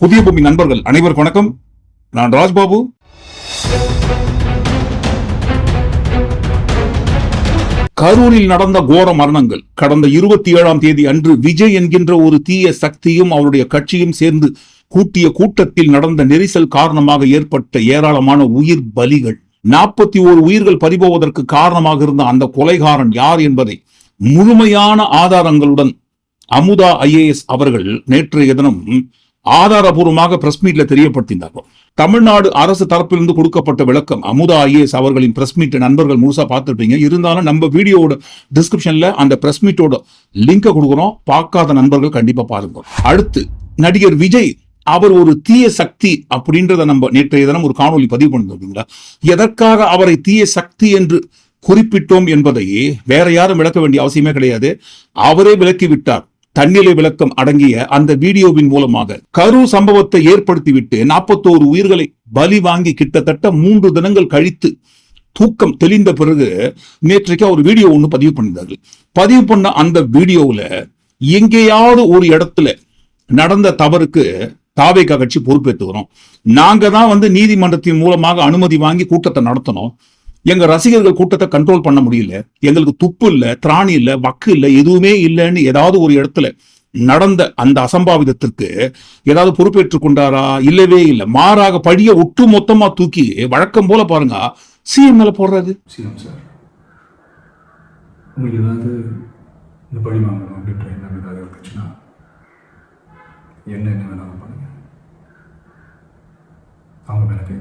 புதிய பூமி நண்பர்கள் அனைவருக்கும் வணக்கம். நான் ராஜ்பாபு. கரூரில் நடந்த கோர மரணங்கள் கடந்த இருபத்தி ஏழாம் தேதி அன்று விஜய் என்கின்ற ஒரு தீய சக்தியும் அவருடைய கட்சியும் சேர்ந்து கூட்டிய கூட்டத்தில் நடந்த நெரிசல் காரணமாக ஏற்பட்ட ஏராளமான உயிர் பலிகள். நாற்பத்தி ஓரு உயிர்கள் பறிபோவதற்கு காரணமாக இருந்த அந்த கொலைகாரன் யார் என்பதை முழுமையான ஆதாரங்களுடன் அமுதா ஐஏஎஸ் அவர்கள் நேற்றைய தினம் ஆதாரபூர்வமாக பிரஸ் மீட்ல தெரியப்படுத்தினார்கள். தமிழ்நாடு அரசு தரப்பிலிருந்து கொடுக்கப்பட்ட விளக்கம் அமுதா ஐஏஎஸ் அவர்களின் பிரஸ் மீட் நண்பர்கள் முழுசா பார்த்துருப்பீங்க. இருந்தாலும் நம்ம வீடியோவோட டிஸ்கிரிப்ஷன்ல அந்த பிரஸ் மீட்டோட லிங்கை கொடுக்குறோம். பார்க்காத நண்பர்கள் கண்டிப்பா பாருங்க. அடுத்து நடிகர் விஜய் அவர் ஒரு தீய சக்தி அப்படின்றத நம்ம நேற்றைய தினம் ஒரு காணொலி பதிவு பண்ணிருந்தீங்களா எதற்காக அவரை தீய சக்தி என்று குறிப்பிட்டோம் என்பதை வேற யாரும் விளக்க வேண்டிய அவசியமே கிடையாது. அவரே விளக்கி விட்டார். தன்னிலை விளக்கம் அடங்கிய அந்த வீடியோவின் மூலமாக கரு சம்பவத்தை ஏற்படுத்திவிட்டு நாற்பத்தோரு உயிர்களை பலி வாங்கி கிட்டத்தட்ட மூன்று தினங்கள் கழித்து தூக்கம் தெளிந்த பிறகு நேற்றைக்கு ஒரு வீடியோ ஒன்று பதிவு பண்ணியிருந்தார்கள். பதிவு பண்ண அந்த வீடியோவுல எங்கேயாவது ஒரு இடத்துல நடந்த தவறுக்கு தாவேகா கட்சி பொறுப்பேற்றுக்கிறோம் நாங்க தான் வந்து நீதிமன்றத்தின் மூலமாக அனுமதி வாங்கி கூட்டத்தை நடத்தணும். எங்க ரசிகர்கள் கூட்டத்தை கண்ட்ரோல் பண்ண முடியல. எங்களுக்கு துப்பு இல்லை திராணி இல்லை வக்கு இல்லை எதுவுமே இல்லைன்னு ஏதாவது ஒரு இடத்துல நடந்த அந்த அசம்பாவிதத்திற்கு ஏதாவது பொறுப்பேற்றுக் கொண்டாரா? இல்லவே இல்லை. மாறாக படிய ஒட்டு மொத்தமா தூக்கி வழக்கம் போல பாருங்க சிஎம் மேல போடுறாரு. சிஎம் சார் உங்களுக்கு ஏதாவது இந்த பழி வாங்கணும் அப்படின்ற எண்ணம் ஏதாவது இருந்துச்சுன்னா என்ன என்ன வேணாலும் பண்ணுங்க. அவங்க மேலே கை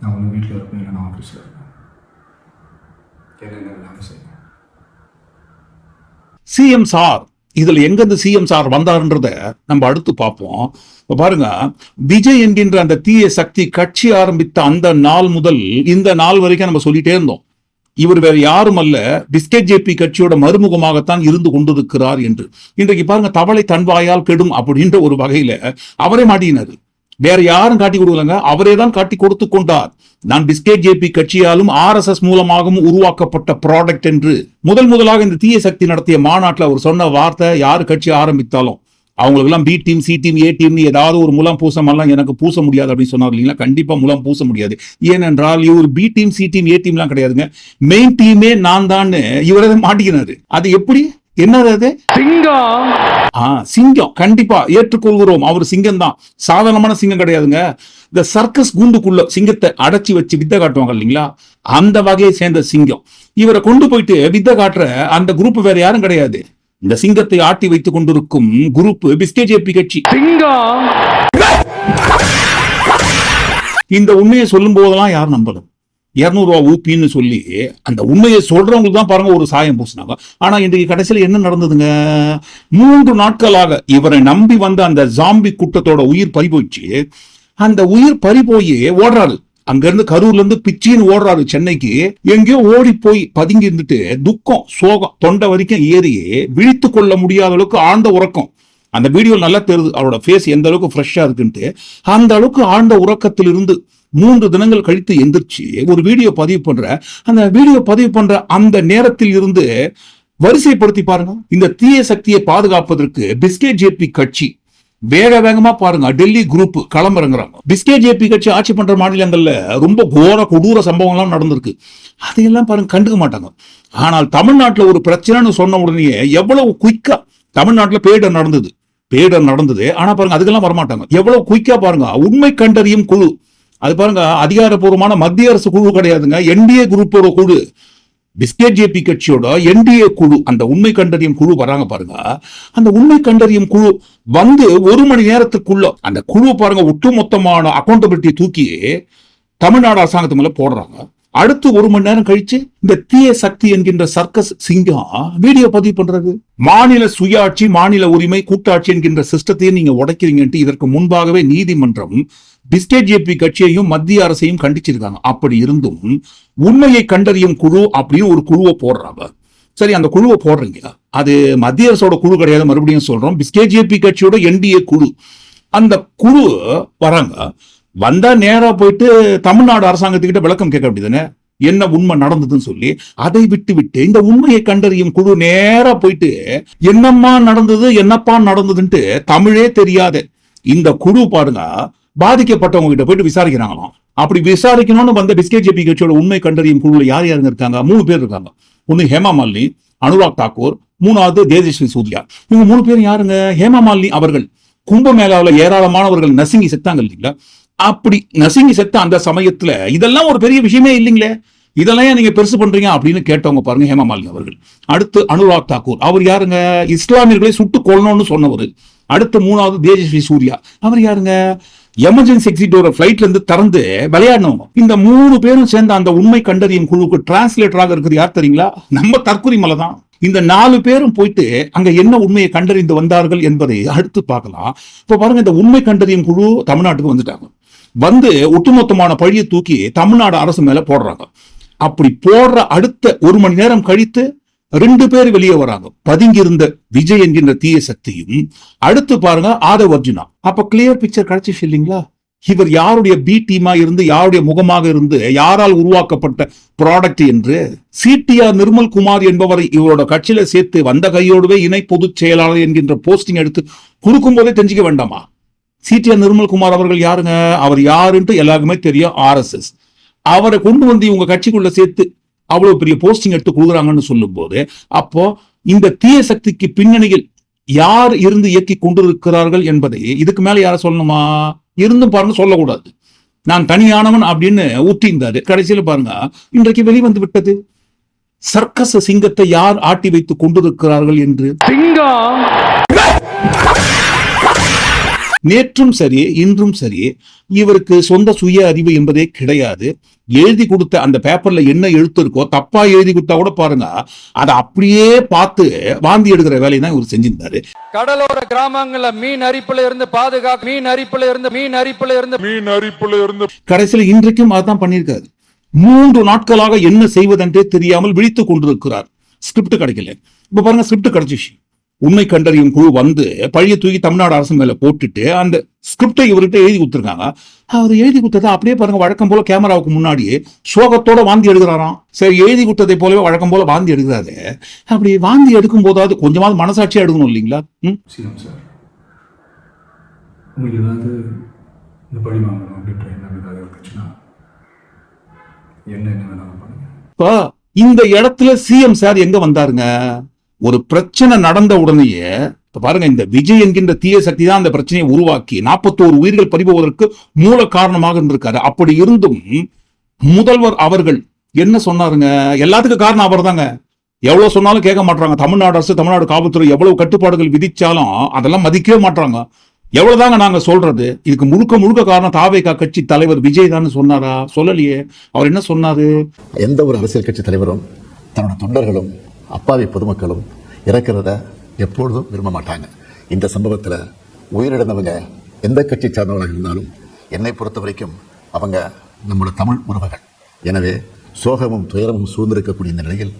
நான் ஒன்று வீட்டில் இருப்பேன் இல்லைன்னா ஆஃபீஸில் இருப்பேன். என்ன சிஎம் சார் இதுல எங்கேருந்து சிஎம் சார் வந்தாருன்றத நம்ம அடுத்து பார்ப்போம். இப்போ பாருங்க விஜய் என்கின்ற அந்த தீய சக்தி கட்சி ஆரம்பித்த அந்த நாள் முதல் இந்த நாள் வரைக்கும் நம்ம சொல்லிட்டே இருந்தோம். இவர் வேற யாரும் அல்ல பிஸ்கெட் ஜேபி கட்சியோட மறுமுகமாகத்தான் இருந்து கொண்டிருக்கிறார் என்று. இன்றைக்கு பாருங்க தவளை தன்வாயால் கெடும் அப்படின்ற ஒரு வகையில அவரே மாட்டினாரு வேற யாரும் காட்டி கொடுக்கலங்க. அவரே தான் காட்டி கொடுத்து கொண்டார். நான் பிஸ்கே ஜேபி கட்சியாலும் ஆர்எஸ்எஸ் மூலமாகவும் உருவாக்கப்பட்ட ப்ராடக்ட் என்று முதல் முதலாக இந்த தீய சக்தி நடத்திய மாநாட்டில் அவர் சொன்ன வார்த்தை யார் கட்சி ஆரம்பித்தாலும். அவங்களுக்கெல்லாம் B team C team A team ஏதாவது ஒரு முலாம் பூசமெல்லாம் எனக்கு பூச முடியாது அப்படின்னு சொன்னார் இல்லைங்களா? கண்டிப்பா முலாம் பூச முடியாது. ஏனென்றால் இவர் B team C team A டீம்லாம் கிடையாதுங்க. மெயின் டீமே நான் தான் இவரை மாட்டிக்கிறாரு அது எப்படி? என்னது அது? சிங்கம். ஆ சிங்கம். கண்டிப்பா ஏற்றுக்கொள்கிறோம். அவர் சிங்கம் தான் சாதாரணமான சிங்கம் கிடையாதுங்க. இந்த சர்க்கஸ் கூண்டுக்குள்ள சிங்கத்தை அடைச்சி வச்சு வித்தை காட்டுவாங்க இல்லைங்களா? அந்த வகையை சேர்ந்த சிங்கம். இவரை கொண்டு போயிட்டு வித்தை காட்டுற அந்த குரூப் வேற யாரும் கிடையாது. இந்த சிங்கத்தை ஆட்டி வைத்துக் கொண்டிருக்கும் குரூப் பிஸ்கே ஜேபி கட்சி. சிங்கம். இந்த உண்மையை சொல்லும் போதெல்லாம் யார் நம்பணும் இரநூறுவா ஊப்பின்னு சொல்லி அந்த உண்மையை சொல்றவங்களுக்கு தான் பாருங்க ஒரு சாயம் பூசினாங்க. ஆனா இன்றைக்கு கடைசியில் என்ன நடந்ததுங்க? மூன்று நாட்களாக இவரை நம்பி வந்த அந்த ஜாம்பி கூட்டத்தோட உயிர் பறி போயிடுச்சு. அந்த உயிர் பறி போய் ஓடுறாரு. அங்க இருந்து கரூர்ல இருந்து பிச்சின்னு ஓடுறாரு சென்னைக்கு. எங்கேயோ ஓடி போய் பதுங்கி இருந்துட்டு துக்கம் சோகம் தொண்டை வரைக்கும் ஏறி விழித்து கொள்ள முடியாத அளவுக்கு ஆழ்ந்த உறக்கம். அந்த வீடியோ நல்லா தெரியுது. அவரோட ஃபேஸ் எந்த அளவுக்கு ஃப்ரெஷ்ஷா இருக்குன்ட்டு. அந்த அளவுக்கு ஆழ்ந்த உறக்கத்திலிருந்து மூன்று தினங்கள் கழித்து எந்திரிச்சு ஒரு வீடியோ பதிவு பண்ற அந்த வீடியோ பதிவு பண்ற அந்த நேரத்தில் இருந்து வரிசைப்படுத்தி பாருங்க. இந்த தீய சக்தியை பாதுகாப்பதற்கு பிஸ்கே ஜேபி கட்சி வேக வேகமா பாருங்க. டெல்லி குரூப் களமிறங்குறாங்க. பிஸ்கே ஜேபி கட்சி ஆட்சி பண்ற மாநிலங்கள்ல ரொம்ப கோர கொடூர சம்பவங்கள்லாம் நடந்திருக்கு. அதையெல்லாம் பாருங்க கண்டுக்க மாட்டாங்க. ஆனால் தமிழ்நாட்டுல ஒரு பிரச்சனைன்னு சொன்ன உடனே எவ்வளவு குயிக்கா தமிழ்நாட்டுல பேரிடர் நடந்தது. பேரிடர் நடந்தது. ஆனா பாருங்க அதுக்கெல்லாம் வரமாட்டாங்க. எவ்வளவு குயிக்கா பாருங்க. உண்மை கண்டறியும் குழு அது பாருங்க அதிகாரப்பூர்வமான மத்திய அரசு குழு கிடையாதுங்க. என்டிஏ குரூப்போட குழு. பிஸ்கெட் ஜேபி கட்சியோட என்டிஏ குழு அந்த உண்மை கண்டறியும் குழு வராங்க பாருங்க. அந்த உண்மை கண்டறியும் குழு வந்து ஒரு மணி நேரத்துக்குள்ள அந்த குழு பாருங்க ஒட்டுமொத்தமான அக்கௌண்டபிலிட்டி தூக்கி தமிழ்நாடு அரசாங்கத்து மேல போடுறாங்க. அடுத்து ஒரு மணி நேரம் கழிச்சு இந்த தீய சக்தி என்கின்ற சர்க்கஸ் சிங்கம் வீடியோ பதிவு பண்றது. மாநில சுயாட்சி மாநில உரிமை கூட்டாட்சி என்கின்ற சிஸ்டத்தையே நீங்க உடைக்கிறீங்கன்ட்டு இதற்கு முன்பாகவே நீதிமன்றம் பிஸ்கெட் ஜேபி கட்சியையும் மத்திய அரசையும் கண்டிச்சிருக்காங்க. அப்படி இருந்தும் உண்மையை கண்டறியும் குழு அப்படின்னு ஒரு குழுவை போடுறாங்க சரி அந்த குழுவை போடுறீங்க. அது மத்திய அரசோட குழு கிடையாது மறுபடியும் சொல்றோம். பிஸ்கெட் ஜேபி கட்சியோட என்டிஏ குழு. அந்த குழு வராங்க. வந்தா நேரா போயிட்டு தமிழ்நாடு அரசாங்கத்துக்கிட்ட விளக்கம் கேட்க வேண்டியதுதானே? என்ன உண்மை நடந்ததுன்னு சொல்லி அதை விட்டு விட்டு இந்த உண்மையை கண்டறியும் குழு நேரா போயிட்டு என்னம்மா நடந்தது என்னப்பா நடந்ததுன்ட்டு தமிழே தெரியாத இந்த குழு பாருங்க. பாதிக்கப்பட்டவங்க கிட்ட போயிட்டு விசாரிக்கிறாங்களாம். அப்படி விசாரிக்கணும்னு வந்த பிஸ்கெட் ஜேபி கட்சியோட உண்மை கண்டறியும் குழுல யார் யாருங்க இருக்காங்க? மூணு பேர் இருக்காங்க. ஒன்னு ஹேமா மாலினி அனுராக் தாக்கூர் மூணாவது தேஜஸ்வி சூர்யா. இவங்க மூணு பேரும் யாருங்க? ஹேமா மாலினி அவர்கள். கும்பமேளாவில் ஏராளமானவர்கள் நசுங்கி செத்தாங்க இல்லைங்களா? அப்படி நசுங்கி செத்த அந்த சமயத்துல இதெல்லாம் ஒரு பெரிய விஷயமே இல்லைங்களே. இதெல்லாம் ஏன் நீங்க பெருசு பண்றீங்க அப்படின்னு கேட்டவங்க பாருங்க ஹேமா மாலினி அவர்கள். அடுத்து அனுராக் தாக்கூர். அவர் யாருங்க? இஸ்லாமியர்களை சுட்டு கொல்லணும்னு சொன்னவர். அடுத்து மூணாவது தேஜஸ்வி சூர்யா. அவர் யாருங்க? எமர்ஜென்சி எக்ஸிட் ஒரு ஃபிளைட்ல இருந்து திறந்து விளையாடணும். இந்த மூணு பேரும் சேர்ந்த அந்த உண்மை கண்டறியும் குழுவுக்கு டிரான்ஸ்லேட்டராக இருக்கிறது யார் தெரியுங்களா? நம்ம தற்கொலை மலை தான். இந்த நாலு பேரும் போயிட்டு அங்க என்ன உண்மையை கண்டறிந்து வந்தார்கள் என்பதை அடுத்து பார்க்கலாம். இப்ப பாருங்க இந்த உண்மை கண்டறியும் குழு தமிழ்நாட்டுக்கு வந்துட்டாங்க. வந்து ஒட்டுமொத்தமான பழியை தூக்கி தமிழ்நாடு அரசு மேல போடுறாங்க. அப்படி போடுற அடுத்த ஒரு மணி நேரம் கழித்து ரெண்டு பேர் வெளியே வராங்க. பதுங்கி இருந்த விஜய் என்கின்ற தீய சக்தியும் அடுத்து பாருங்க ஆதவ் அர்ஜுனா. அப்ப கிளியர் பிக்சர் கிடைச்சிச்சு இல்லைங்களா? இவர் யாருடைய பி டீமா இருந்து யாருடைய முகமாக இருந்து யாரால் உருவாக்கப்பட்ட ப்ராடக்ட் என்று சிடிஆர் நிர்மல் குமார் என்பவரை இவரோட கட்சியில சேர்த்து வந்த கையோடுவே இணை பொதுச் செயலாளர் என்கின்ற போஸ்டிங் எடுத்து கொடுக்கும் போதே தெரிஞ்சுக்க வேண்டாமா? சிடிஆர் நிர்மல் குமார் அவர்கள் யாருங்க? அவர் யாருன்ட்டு எல்லாருக்குமே தெரியும் ஆர்எஸ்எஸ் அவரை கொண்டு வந்து இவங்க கட்சிக்குள்ள சேர்த்து அவ்வளவு பெரிய போஸ்டிங் எடுத்து கொடுக்குறாங்கன்னு சொல்லும்போது அப்போ இந்த தீய சக்திக்கு பின்னணியில் யார் இருந்து இயக்கி கொண்டிருக்கிறார்கள் என்பதை இதுக்கு மேல யார சொல்லணுமா? இருந்தும் பாருங்க சொல்லக்கூடாது. நான் தனியானவன் அப்படின்னு ஊற்றியிருந்தாரு கடைசியில பாருங்க இன்றைக்கு வெளிவந்து விட்டது. சர்க்கஸ் சிங்கத்தை யார் ஆட்டி வைத்துக் கொண்டிருக்கிறார்கள் என்று? நேற்றும் சரி இன்றும் சரி இவருக்கு சொந்த சுய அறிவு என்பதே கிடையாது. எழுதி கொடுத்த அந்த பேப்பர்ல என்ன எழுத்து இருக்கோ தப்பா எழுதி கொடுத்தா கூட பாருங்க. அதை அப்படியே பார்த்து வாந்தி எடுக்கிற வேலையை தான் இவர் செஞ்சிருந்தாரு. கடலோர கிராமங்கள்ல மீன் அரிப்புல இருந்து பாதுகாக்க மீன் அரிப்புல இருந்து மீன் அரிப்புல இருந்து மீன் அரிப்புல இருந்து கடைசியில் இன்றைக்கும் அதான் பண்ணியிருக்காரு. மூன்று நாட்களாக என்ன செய்வதென்றே தெரியாமல் விழித்துக் கொண்டிருக்கிறார். ஸ்கிரிப்ட் கிடைக்கல. இப்ப பாருங்க ஸ்கிரிப்ட் கிடைச்சிச்சு. உண்மை கண்டறியும் குழு வந்து பழைய தூக்கி தமிழ்நாடு அரசு மேல போட்டுட்டு அந்த ஸ்கிரிப்டை இவர்கிட்ட எழுதி கொடுத்துருக்காங்க. அவர் எழுதி கொடுத்ததை அப்படியே பாருங்க வழக்கம் போல கேமராவுக்கு முன்னாடி சோகத்தோட வாந்தி எடுக்கிறாராம். சரி எழுதி கொடுத்ததை போலவே வழக்கம் போல வாந்தி எடுக்கிறாரு. அப்படி வாந்தி எடுக்கும் போதாவது கொஞ்சமாவது மனசாட்சியா எடுக்கணும் இல்லைங்களா? உங்களுக்கு ஏதாவது இந்த பழி வாங்கணும் அப்படின்ற எண்ணம் ஏதாவது இருந்துச்சுன்னா என்ன என்ன வேணாலும் பண்ணுங்க. இப்போ இந்த இடத்துல சிஎம் சார் எங்க வந்தாருங்க? ஒரு பிரச்சனை நடந்த உடனேயே பாருங்க இந்த விஜய் என்கின்ற தீய சக்தி தான் அந்த பிரச்சனையை உருவாக்கி நாற்பத்தோரு உயிர்கள் பறிபோவதற்கு மூல காரணமாக இருந்திருக்காரு. அப்படி இருந்தும் முதல்வர் அவர்கள் என்ன சொன்னாருங்க? எல்லாத்துக்கும் காரணம் அவர் தாங்க எவ்வளவு சொன்னாலும் கேட்க மாட்டாங்க தமிழ்நாடு அரசு தமிழ்நாடு காவல்துறை எவ்வளவு கட்டுப்பாடுகள் விதிச்சாலும் அதெல்லாம் மதிக்கவே மாட்டாங்க எவ்வளவுதாங்க நாங்க சொல்றது? இதுக்கு முழுக்க முழுக்க காரணம் தாவேகா கட்சி தலைவர் விஜய் தான் சொன்னாரா? சொல்லலையே. அவர் என்ன சொன்னாரு? எந்த ஒரு அரசியல் கட்சி தலைவரும் தன்னோட தொண்டர்களும் அப்பாவி பொதுமக்களும் இறக்கிறத எப்பொழுதும் விரும்ப மாட்டாங்க. இந்த சம்பவத்தில் உயிரிழந்தவங்க எந்த கட்சி சார்ந்தவர்களாக இருந்தாலும் என்னை பொறுத்த வரைக்கும் அவங்க நம்மளோட தமிழ் உறவுகள். எனவே சோகமும் துயரமும் சூழ்ந்திருக்கக்கூடிய இந்த நிலையில்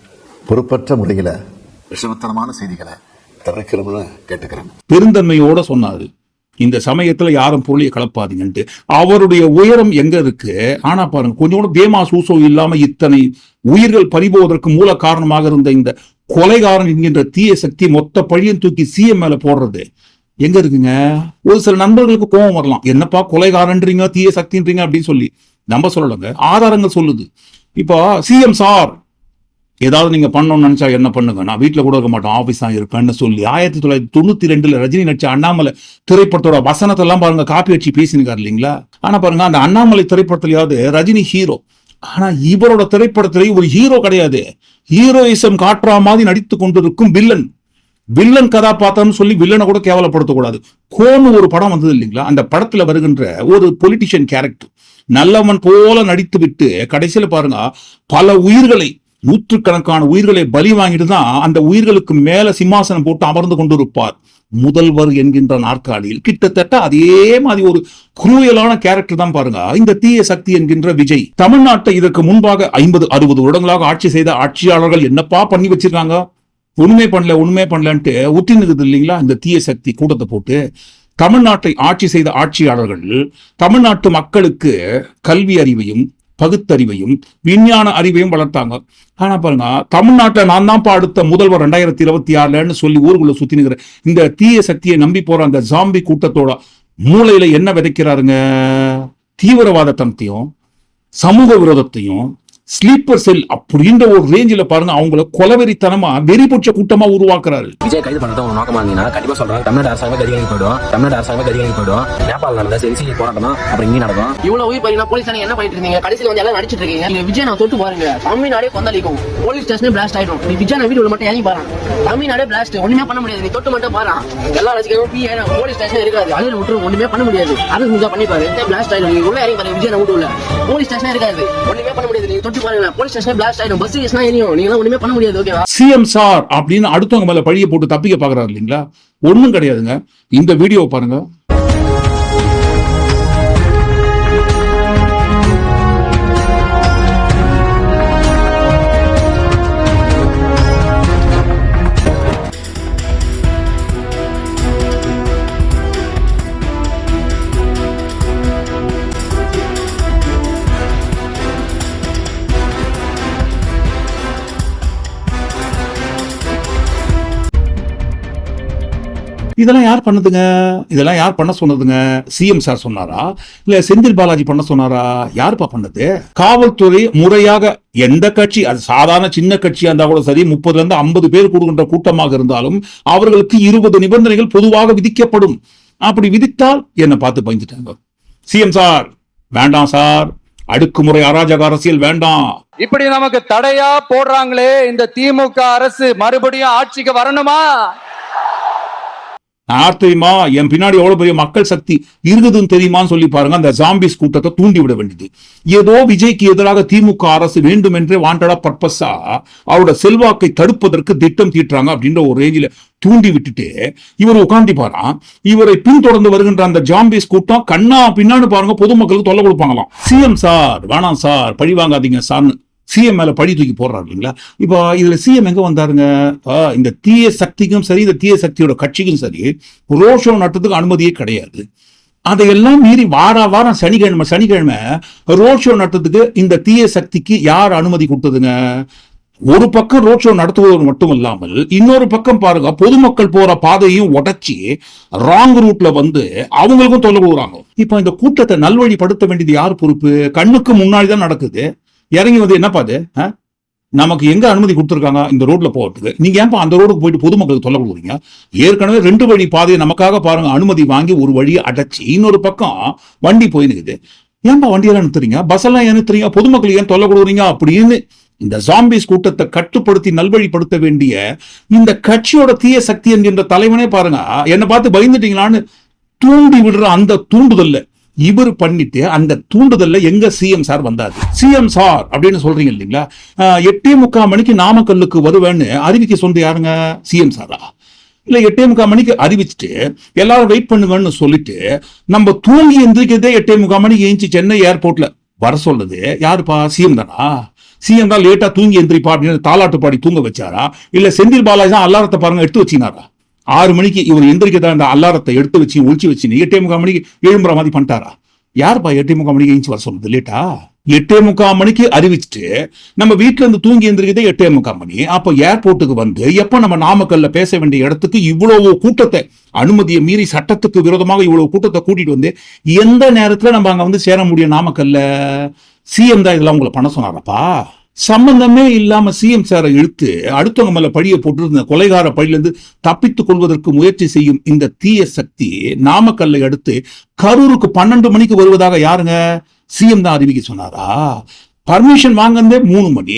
பொறுப்பற்ற முறையில் விஷமத்தனமான செய்திகளை தவிர்க்கணும்னு கேட்டுக்கிறேன். பெருந்தன்மையோட சொன்னாரு. இந்த சமயத்துல யாரும் பொருளியை கலப்பாதீங்கன்ட்டு. அவருடைய உயரம் எங்க இருக்கு? ஆனா பாருங்க கொஞ்சம் கூட பேமா சூசோ இல்லாம இத்தனை உயிர்கள் பறிபோவதற்கு மூல காரணமாக இருந்த இந்த கொலைகாரன் என்கின்ற தீய சக்தி மொத்த பழியும் தூக்கி சிஎம் மேல போடுறது. எங்க இருக்குங்க? ஒரு சில நண்பர்களுக்கு கோபம் வரலாம். என்னப்பா கொலைகாரன்றீங்க தீய சக்தின்றீங்க அப்படின்னு சொல்லி. நம்ம சொல்லலங்க ஆதாரங்கள் சொல்லுது. இப்போ சிஎம் சார் ஏதாவது நீங்க பண்ணணும்னு நினைச்சா என்ன பண்ணுங்க? நான் வீட்டில் கூட இருக்க மாட்டோம் ஆஃபீஸ் தான் இருப்பேன்னு சொல்லி. ஆயிரத்தி தொள்ளாயிரத்தி தொண்ணூத்தி ரெண்டுல ரஜினி நடிச்ச அண்ணாமலை திரைப்படத்தோட வசனத்தை எல்லாம் பாருங்க காப்பி வச்சு பேசினிருக்காரு இல்லைங்களா? ஆனா பாருங்க அந்த அண்ணாமலை திரைப்படத்துலையாவது ரஜினி ஹீரோ ஆனா இவரோட திரைப்படத்திலேயே ஒரு ஹீரோ கிடையாது. ஹீரோயிசம் காட்டுற மாதிரி நடித்து கொண்டிருக்கும் வில்லன் வில்லன் கதாபாத்திரம்னு சொல்லி வில்லனை கூட கேவலப்படுத்தக்கூடாது. கோன்னு ஒரு படம் வந்தது இல்லைங்களா? அந்த படத்துல வருகின்ற ஒரு பொலிட்டிஷியன் கேரக்டர் நல்லவன் போல நடித்து விட்டு கடைசியில பாருங்க பல உயிர்களை நூற்றுக்கணக்கான உயிர்களை பலி வாங்கிட்டு தான் அந்த உயிர்களுக்கு மேல சிம்மாசனம் போட்டு அமர்ந்து கொண்டிருப்பார். முதல்வர் என்கின்ற நாற்காலியில் கிட்டத்தட்ட அதே மாதிரி ஒரு குரூயலான கேரக்டர் தான் பாருங்க. இந்த தீய சக்தி என்கின்ற விஜய். தமிழ்நாட்டை இதற்கு முன்பாக ஐம்பது அறுபது வருடங்களாக ஆட்சி செய்த ஆட்சியாளர்கள் என்னப்பா பண்ணி வச்சிருக்காங்க? ஒண்ணுமே பண்ணல ஒண்ணுமே பண்ணலன்ட்டு உத்தி நிற்குது இல்லைங்களா? இந்த தீய சக்தி கூட்டத்தை போட்டு தமிழ்நாட்டை ஆட்சி செய்த ஆட்சியாளர்கள் தமிழ்நாட்டு மக்களுக்கு கல்வி அறிவையும் பகுத்தறிவையும் விஞ்ஞான அறிவையும் வளர்த்தாங்க. ஆனா பாருங்க தமிழ்நாட்டை நான் தான் அடுத்த முதல்வர் ரெண்டாயிரத்தி இருபத்தி ஆறுலன்னு சொல்லி ஊருக்குள்ள சுத்தி நிற்கிற இந்த தீய சக்தியை நம்பி போற அந்த ஜாம்பி கூட்டத்தோட மூளையில என்ன விதைக்கிறாருங்க? தீவிரவாதத்தனத்தையும் சமூக விரோதத்தையும் ஸ்லீப்பர் செல் அப்படின்ற ஒரு ரேஞ்சில பாருங்க அவங்கள கொலவெறித்தனமா வெறிபுற்ற கூட்டமா உருவாக்குறாரு. விஜய் கைது பண்ணத உங்க நோக்கமா இருந்தீங்கன்னா கண்டிப்பா சொல்றேன் தமிழ்நாடு அரசாங்கமே கதிகளுக்கு போயிடும். தமிழ்நாடு அரசாங்கமே கதிகளுக்கு போயிடும். நேபாள் நடந்த சென்சி போராட்டம் தான் அப்புறம் இங்கே நடக்கும். இவ்வளவு உயிர் பறினா போலீஸ் என்ன பண்ணிட்டு இருந்தீங்க? கடைசியில் வந்து எல்லாம் நடிச்சிட்டு இருக்கீங்க. நீங்க விஜய் நான் தொட்டு பாருங்க. தமிழ்நாடே கொந்தளிக்கும். போலீஸ் ஸ்டேஷனே பிளாஸ்ட் ஆயிடும். நீ விஜய் நான் வீடியோல மட்டும் இறங்கி பாரு. தமிழ்நாடே பிளாஸ்ட் ஒண்ணுமே பண்ண முடியாது. நீ தொட்டு மட்டும் பாரு. எல்லா ரசிகரும் பி போலீஸ் ஸ்டேஷன் இருக்காது. அழிவு விட்டு ஒண்ணுமே பண்ண முடியாது. அது முடிஞ்சா பண்ணி பாரு. பிளாஸ்ட் ஆயிடும். நீங்க உள்ள இறங்கி பாருங்க விஜய் நான் வீட்டு உள்ள. போலீஸ் ஸ்டேஷன் இருக்காது. ஒண்ணுமே பண்ண முடியாது. நீங்க பாருங்க போலீஸ் ஸ்டேஷன் பிளாஸ்ட் ஆயிடும். பஸ் ஸ்டேஷன் எரியும் நீங்க ஒண்ணுமே பண்ண முடியாது ஓகேவா சிஎம் சார் அப்படின்னு அடுத்தவங்க மேல பழிய போட்டு தப்பிக்க பாக்குறாரு இல்லைங்களா? ஒண்ணும் கிடையாதுங்க. இந்த வீடியோ பாருங்க. இதெல்லாம் யார் பண்ணுதுங்க? இதெல்லாம் யார் பண்ண சொன்னதுங்க? சிஎம் சார் சொன்னாரா? இல்ல செந்தில் பாலாஜி பண்ண சொன்னாரா? யாருப்பா பண்ணது? காவல்துறை முறையாக எந்த கட்சி அது சாதாரண சின்ன கட்சியா இருந்தா கூட சரி முப்பதுல இருந்து ஐம்பது பேர் கூடுகின்ற கூட்டமாக இருந்தாலும் அவர்களுக்கு இருபது நிபந்தனைகள் பொதுவாக விதிக்கப்படும். அப்படி விதித்தால் என்ன பார்த்து பயந்துட்டாங்க. சிஎம் சார் வேண்டாம் சார் அடுக்குமுறை அராஜக அரசியல் வேண்டாம். இப்படி நமக்கு தடையா போடுறாங்களே இந்த திமுக அரசு மறுபடியும் ஆட்சிக்கு வரணுமா? யார் தெரியுமா? என் பின்னாடி எவ்வளவு பெரிய மக்கள் சக்தி இருக்குதுன்னு தெரியுமான்னு சொல்லி பாருங்க. அந்த ஜாம்பிஸ் கூட்டத்தை தூண்டி விட வேண்டியது. ஏதோ விஜய்க்கு எதிராக திமுக அரசு வேண்டும் என்றே வாண்டடா பர்பஸா அவரோட செல்வாக்கை தடுப்பதற்கு திட்டம் தீட்டுறாங்க அப்படின்ற ஒரு ரேஞ்சில தூண்டி விட்டுட்டு இவர் உட்காந்து பாராம் இவரை பின்தொடர்ந்து வருகின்ற அந்த ஜாம்பிஸ் கூட்டம் கண்ணா பின்னான்னு பாருங்க பொதுமக்களுக்கு தொல்லை கொடுப்பாங்களாம். சிஎம் சார் வேணாம் சார் பழி வாங்காதீங்க சார்னு. சிஎம் மேல பழி தூக்கி போடுறாரு இல்லைங்களா? இப்போ இதுல சிஎம் எங்க வந்தாருங்க? இந்த தீய சக்திக்கும் சரி இந்த தீய சக்தியோட கட்சிக்கும் சரி ரோட் ஷோ நடத்துறதுக்கு அனுமதியே கிடையாது. அதையெல்லாம் மீறி வார வாரம் சனிக்கிழமை சனிக்கிழமை ரோட் ஷோ நடத்துறதுக்கு இந்த தீய சக்திக்கு யார் அனுமதி கொடுத்ததுங்க? ஒரு பக்கம் ரோட் ஷோ நடத்துவது மட்டும் இல்லாமல் இன்னொரு பக்கம் பாருங்க பொதுமக்கள் போற பாதையும் உடைச்சி ராங் ரூட்ல வந்து அவங்களுக்கும் தொலை கொடுக்குறாங்க. இப்போ இந்த கூட்டத்தை நல்வழிப்படுத்த வேண்டியது யார் பொறுப்பு? கண்ணுக்கு முன்னாடி தான் நடக்குது. இறங்கி வந்து என்னப்பா அது ஆ? நமக்கு எங்க அனுமதி கொடுத்துருக்காங்க இந்த ரோட்ல போகிறதுக்கு நீங்க ஏன்பா அந்த ரோடுக்கு போயிட்டு பொதுமக்களுக்கு தொல்லை கொடுக்குறீங்க? ஏற்கனவே ரெண்டு வழி பாதையை நமக்காக பாருங்க அனுமதி வாங்கி ஒரு வழியை அடைச்சி இன்னொரு பக்கம் வண்டி போய் ஏன்பா வண்டியெல்லாம் நிறுத்துறீங்க? பஸ் எல்லாம் ஏன் நிறுத்துறீங்க? பொதுமக்கள் ஏன் தொல்லை கொடுக்குறீங்க அப்படின்னு இந்த ஜாம்பிஸ் கூட்டத்தை கட்டுப்படுத்தி நல்வழிப்படுத்த வேண்டிய இந்த கட்சியோட தீய சக்தி என்கின்ற தலைவனே பாருங்க என்னை பார்த்து பயந்துட்டீங்களான்னு தூண்டி விடுற அந்த தூண்டுதல்ல. இவர் பண்ணிட்டு அந்த தூண்டுதல்ல எங்க சிஎம் சார் வந்தாரு. சிஎம் சார் அப்படின்னு சொல்றீங்க இல்லைங்களா? எட்டே முக்கால் மணிக்கு நாமக்கல்லுக்கு வருவேன்னு அறிவிக்க சொந்த யாருங்க? சிஎம் சாரா இல்லை எட்டே முக்கால் மணிக்கு அறிவிச்சுட்டு எல்லாரும் வெயிட் பண்ணுங்கன்னு சொல்லிட்டு நம்ம தூங்கி எந்திரிக்கிறதே எட்டே முக்கால் மணிக்கு ஏஞ்சி சென்னை ஏர்போர்ட்ல வர சொல்றது யாருப்பா? சிஎம் தானா? சிஎம் தான் லேட்டா தூங்கி எந்திரிப்பா அப்படின்னு தாலாட்டு பாடி தூங்க வச்சாரா? இல்ல செந்தில் பாலாஜி தான் அல்லாரத்தை பாருங்க எடுத்து வச்சினாரா? ஆறு மணிக்கு இவர் எந்திரிக்கிறதா அந்த அல்லாரத்தை எடுத்து வச்சு ஒழிச்சு வச்சு எட்டே முக்கால் மணிக்கு எழும்புற மாதிரி பண்ணிட்டாரா? யாருப்பா எட்டே முக்கால் மணிக்கு ஏஞ்சி வர சொல்றது லேட்டா எட்டே முக்கால் மணிக்கு அறிவிச்சுட்டு நம்ம வீட்டுல இருந்து தூங்கி எந்திரிக்கிறதே எட்டே முக்கால் மணி. அப்போ ஏர்போர்ட்டுக்கு வந்து எப்ப நம்ம நாமக்கல்ல பேச வேண்டிய இடத்துக்கு இவ்வளவு கூட்டத்தை அனுமதியை மீறி சட்டத்துக்கு விரோதமாக இவ்வளவு கூட்டத்தை கூட்டிட்டு வந்து எந்த நேரத்துல நம்ம அங்க வந்து சேர முடியும் நாமக்கல்ல? சிஎம் தான் இதெல்லாம் உங்களை பண்ண சொன்னாரப்பா? சம்பந்தமே இல்லாம சிஎம் சாரை இழுத்து அடுத்தவங்க மேல பழிய போட்டிருந்த கொலைகார பழியிலிருந்து தப்பித்துக் கொள்வதற்கு முயற்சி செய்யும் இந்த தீய சக்தி நாமக்கல்லை அடுத்து கரூருக்கு பன்னெண்டு மணிக்கு வருவதாக யாருங்க? சிஎம் தான் அறிவிக்க சொன்னாரா? பர்மிஷன் வாங்கினதே மூணு மணி.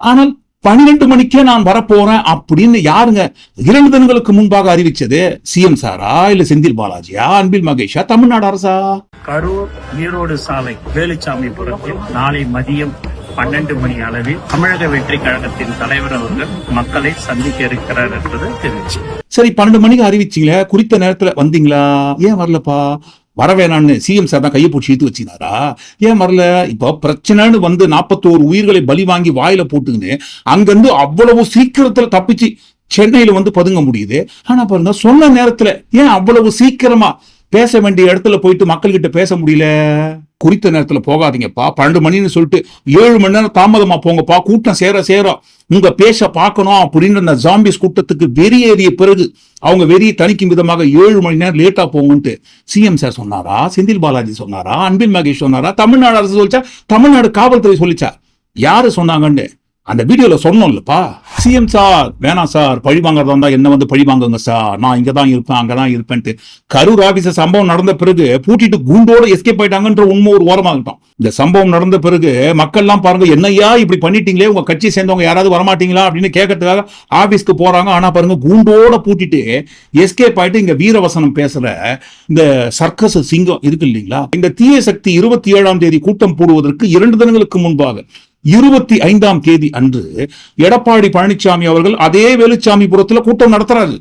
ஆனால் பன்னிரெண்டு மணிக்கே நான் வரப்போறேன் அப்படின்னு யாருங்க? இரண்டு தினங்களுக்கு முன்பாக அறிவிச்சது சிஎம் சாரா இல்ல செந்தில் பாலாஜியா? அன்பில் மகேஷா? தமிழ்நாடு அரசா? கரூர் ஈரோடு சாலை வேலுச்சாமிபுரத்தில் நாளை மதியம் பன்னெண்டு மணி அளவில் தமிழக வெற்றி கழகத்தின் தலைவர் அவர்கள் மக்களை சந்திக்க இருக்கிறார் என்பது தெரிவிச்சு. சரி பன்னெண்டு மணிக்கு அறிவிச்சீங்களே குறித்த நேரத்துல வந்தீங்களா? ஏன் வரலப்பா? வர வேணான்னு சிஎம் சார் தான் கையை பிடிச்சி இழுத்து வச்சினாரா? ஏன் வரல? இப்போ பிரச்சனைன்னு வந்து நாற்பத்தோரு உயிர்களை பலி வாங்கி வாயில போட்டுக்கின்னு அங்கிருந்து அவ்வளவு சீக்கிரத்துல தப்பிச்சு சென்னையில வந்து பதுங்க முடியுது. ஆனா பாருங்க சொன்ன நேரத்துல ஏன் அவ்வளவு சீக்கிரமா பேச வேண்டிய இடத்துல போயிட்டு மக்கள்கிட்ட பேச முடியல? குறித்த நேரத்தில் போகாதீங்கப்பா. பன்னெண்டு மணின்னு சொல்லிட்டு ஏழு மணி நேரம் தாமதமா போங்கப்பா. கூட்டம் சேர சேர உங்க பேச பார்க்கணும் அப்படின்னு அந்த ஜாம்பிஸ் கூட்டத்துக்கு வெறியேறிய பிறகு அவங்க வெறியை தணிக்கும் விதமாக ஏழு மணி நேரம் லேட்டா போங்கன்ட்டு சிஎம் சார் சொன்னாரா? செந்தில் பாலாஜி சொன்னாரா? அன்பில் மகேஷ் சொன்னாரா? தமிழ்நாடு அரசு சொல்லிச்சா? தமிழ்நாடு காவல்துறை சொல்லிச்சா? யாரு சொன்னாங்கன்னு? அந்த வீடியோல சொன்னோம்லப்பா. சிஎம் சார் வேணாம் சார் பழி வாங்குறதா இருந்தா என்ன வந்து பழி வாங்குங்க சார்? நான் இங்கதான் இருப்பேன் அங்கதான் இருப்பேன்ட்டு. கரூர் ஆபீஸ் சம்பவம் நடந்த பிறகு பூட்டிட்டு குண்டோட எஸ்கேப் ஆயிட்டாங்கன்ற உண்மை ஒரு ஓரமாக இருக்கட்டும் இந்த சம்பவம் நடந்த பிறகு மக்கள்லாம் பாருங்க என்னையா இப்படி பண்ணிட்டீங்களே? உங்க கட்சி சேர்ந்தவங்க யாராவது வரமாட்டீங்களா? அப்படின்னு கேட்கறதுக்காக ஆபீஸ்க்கு போறாங்க. ஆனா பாருங்க குண்டோட பூட்டிட்டு எஸ்கேப் ஆயிட்டு இங்க வீரவசனம் பேசுற இந்த சர்க்கஸ் சிங்கம் இருக்கு இல்லைங்களா? இந்த தீய சக்தி இருபத்தி ஏழாம் தேதி கூட்டம் போடுவதற்கு இரண்டு தினங்களுக்கு முன்பாக இருபத்தி ஐந்தாம் தேதி அன்று எடப்பாடி பழனிசாமி அவர்கள் அதே வேலுச்சாமிபுரத்துல கூட்டம் நடத்துறாரு.